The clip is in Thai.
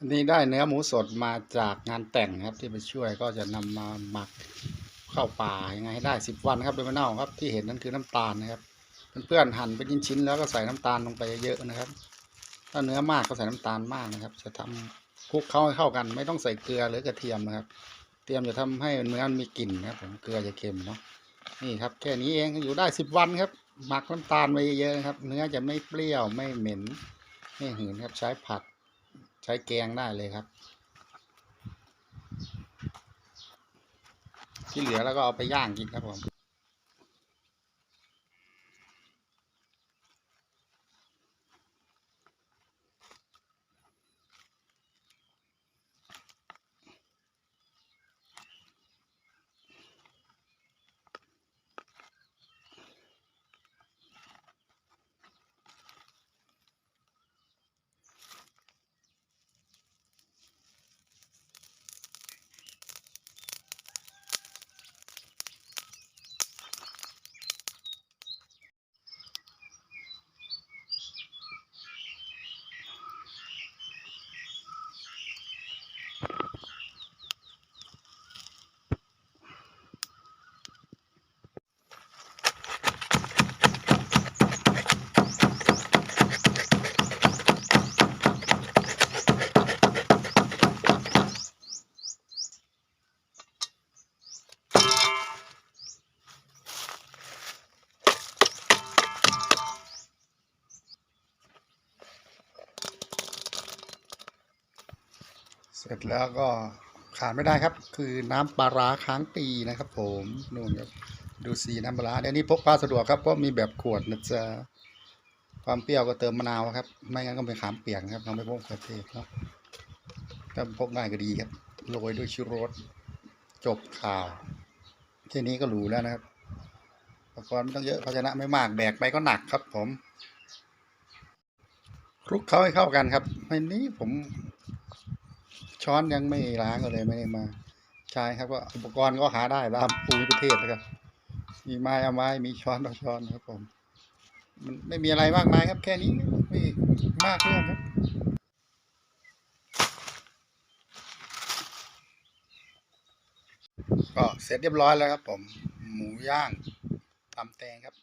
อันนี้ได้เนื้อหมูสดมาจากงานแต่งครับ ที่ไปช่วยก็จะนำมาหมักเข้าป่ายังไงให้ได้สิบวันครับโดยไม่เน่าครับที่เห็นนั่นคือน้ำตาลนะครับเพื่อนๆหั่นเป็นชิ้นๆแล้วก็ใส่น้ำตาลลงไปเยอะๆนะครับ ถ้าเนื้อมากก็ใส่น้ำตาลมากนะครับ จะทำคลุกเข้าให้เข้ากัน ไม่ต้องใส่เกลือหรือกระเทียมนะครับเตรียมจะทำให้เนื้อมีกลิ่นนะครับผมเกลือจะเค็มเนาะนี่ครับแค่นี้เองอยู่ได้สิบวันครับหมักน้ำตาลไว้เยอะๆนะครับ เนื้อจะไม่เปรี้ยวไม่เหม็นไม่หืนครับใช้ผัด ใช้แกงได้เลยครับ ที่เหลือแล้วก็เอาไปย่างกินครับผม เสร็จแล้วก็ขาดไม่ได้ครับ คือน้ำปลาร้าค้างปีนะครับผมนู่นครับดูสีน้ำปลาร้าเดี๋ยวนี้พกพาสะดวกครับเพราะมีแบบขวดนะจ๊ะความเปรี้ยวก็เติมมะนาวครับ ไม่งั้นก็เป็นขามเปียกครับเราไม่พกกระเทศเนาะถ้าพกง่ายก็ดีครับโรยด้วยชูรสจบข่าวแค่นี้ก็หรูแล้วนะครับอุปกรณ์ไม่ต้องเยอะภาชนะไม่มากแบกไปก็หนักครับ ผมคลุกเข้าให้เข้ากันครับอันนี้ผม ช้อนยังไม่ล้างก็เลยไม่ได้มา ใช้ครับก็อุปกรณ์ก็หาได้ตามภูมิประเทศนะครับ มีไม้เอาไม้มีช้อนเอาช้อนครับผม มันไม่มีอะไรมากมายครับ แค่นี้ไม่มากเรื่องครับก็เสร็จเรียบร้อยแล้วครับผม หมูย่างตำแตงครับ